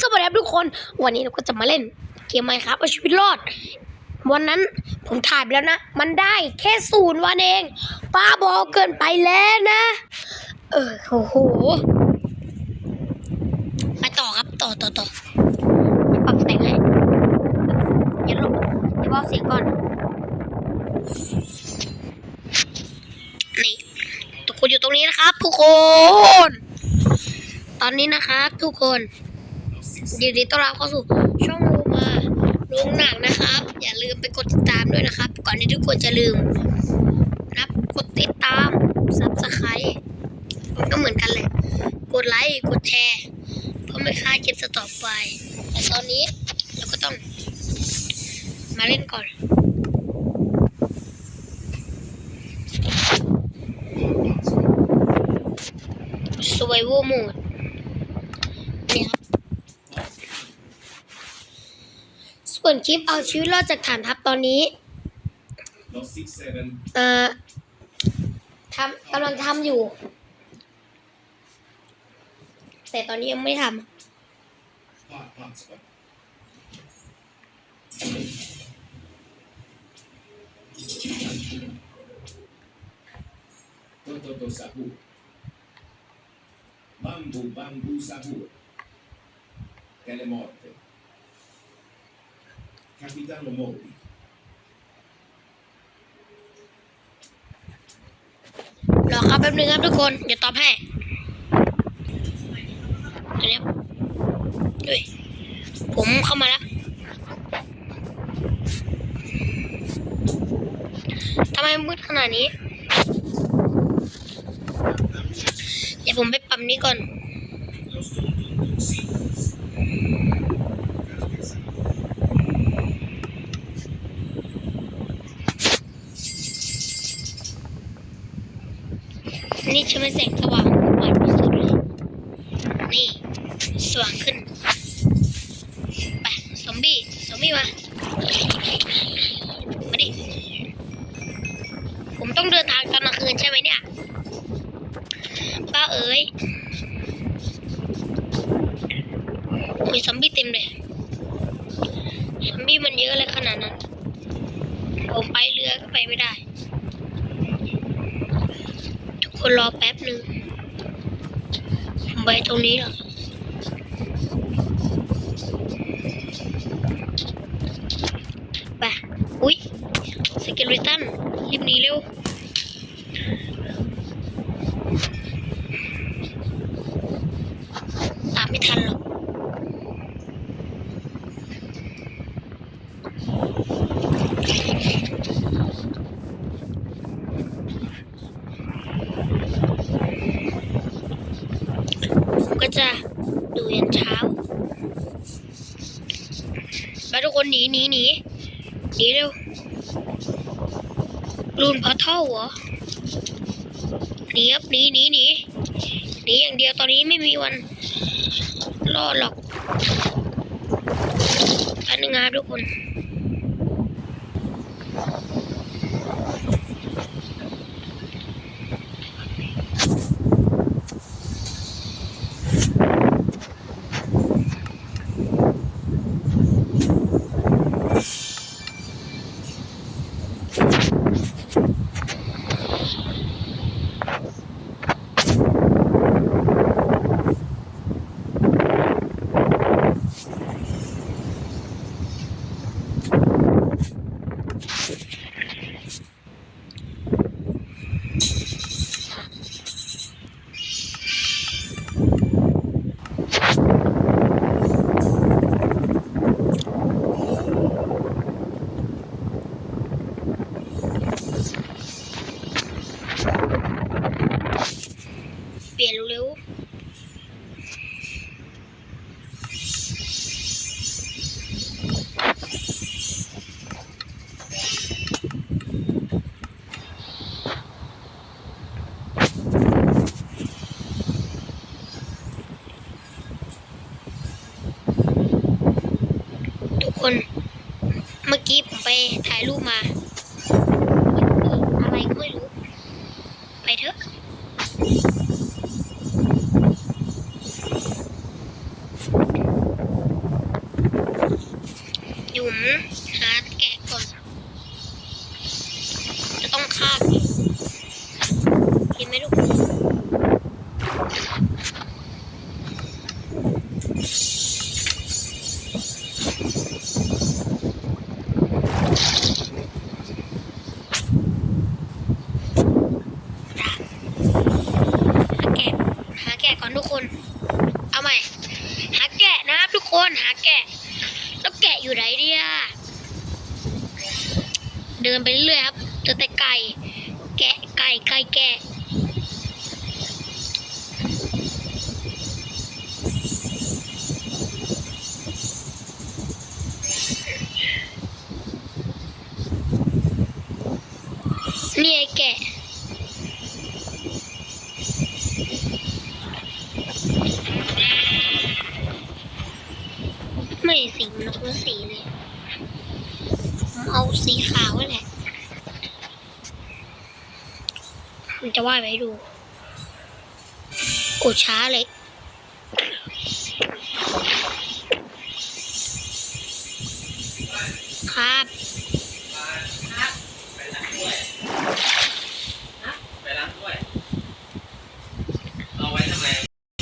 สวัสดีครับทุกคน วันนี้เราก็จะมาเล่นเกมไมครับเอาชีวิตรอด วันนั้นผมถ่ายไปแล้วนะ มันได้แค่ศูนย์วันเองป้าบอกเกินไปแล้วนะ เออโอ้โหไปต่อครับต่อต่อต่อปรับแสงให้อย่าลบอย่าเบาเสียงก่อน นี่ ทุกคนอยู่ตรงนี้นะครับ ทุกคน ตอนนี้นะครับทุกคน ยินดีต้อนรับเข้าสู่ช่องโลมาโรงหนังนะครับ อย่าลืมไปกดติดตามด้วยนะครับ ก่อนที่ทุกคนจะลืมนับกดติดตามซับสไครต์มันก็เหมือนกันเลยกดไลค์กดแชร์เพื่อไม่พลาดคลิปต่อไปแต่ตอนนี้เราก็ต้อง มาเล่นก่อน survival mode นี่ครับ ส่วนคลิปเอาชีวิตรอดจากฐานทัพตอนนี้ Lost six seven. เอ่อทำกำลังทำอยู่ แต่ตอนนี้ยังไม่ท Hot hot spot. Toto sabu. Bambu bambu sabu. Telemorte. Capitano Mori. ำร รอครับแป๊บนึงครับทุกคน เดี๋ยวตอบให้เดี๋ยวนะครับเฮ้ยผมเข้ามาแล้วทำไมมืดขนาดนี้ เดี๋ยวผมไปปั๊มนี้ก่อน นี่ใช่ไหมแสงสว่างบานที่สุดเลยนี่สว่างขึ้นไปซอมบี้ซอมบี้มามาดิผมต้องเดินทางตอนกลางคืนใช่ไหมเนี่ยป้าเอ๋ยมีซอมบี้เต็มเลยซอมบี้มันเยอะเลยขนาดนั้นผมไปเรือก็ไปไม่ได้ คนรอแป๊บหนึ่งไปตรงนี้เหรอไปอุ๊ยสเกลิตันรีบหนีเร็วตามไม่ทันหรอก ดูยันเช้าไปทุกคนหนีหนีหนีหนีเร็วรูนพอเท่าเหรอหนีครับหนีหนีหนีหนีอย่างเดียวตอนนี้ไม่มีวันรอดหรอกอันนึงนะทุกคน เร็วทุกคน เมื่อกี้ผมไปถ่ายรูปมา อะไรก็ไม่รู้ ไปเถอะ ไดี๋ยว ผมหาแกะก่อน จะต้องฆ่าแกะเห็นไหมทุกคนหาแกะหาแกะก่อนทุกคน เอาใหม่ หาแกะนะครับทุกคน หาแกะ แล้วแกะอยู่ไหนเนี่ยเดินไปเรื่อยครับเจอแต่ไก่ แกะไก่ไก่แกะนี่ไอ้แกะ สีขาวแหละมันจะว่ายไปดูกูช้าเลยครับ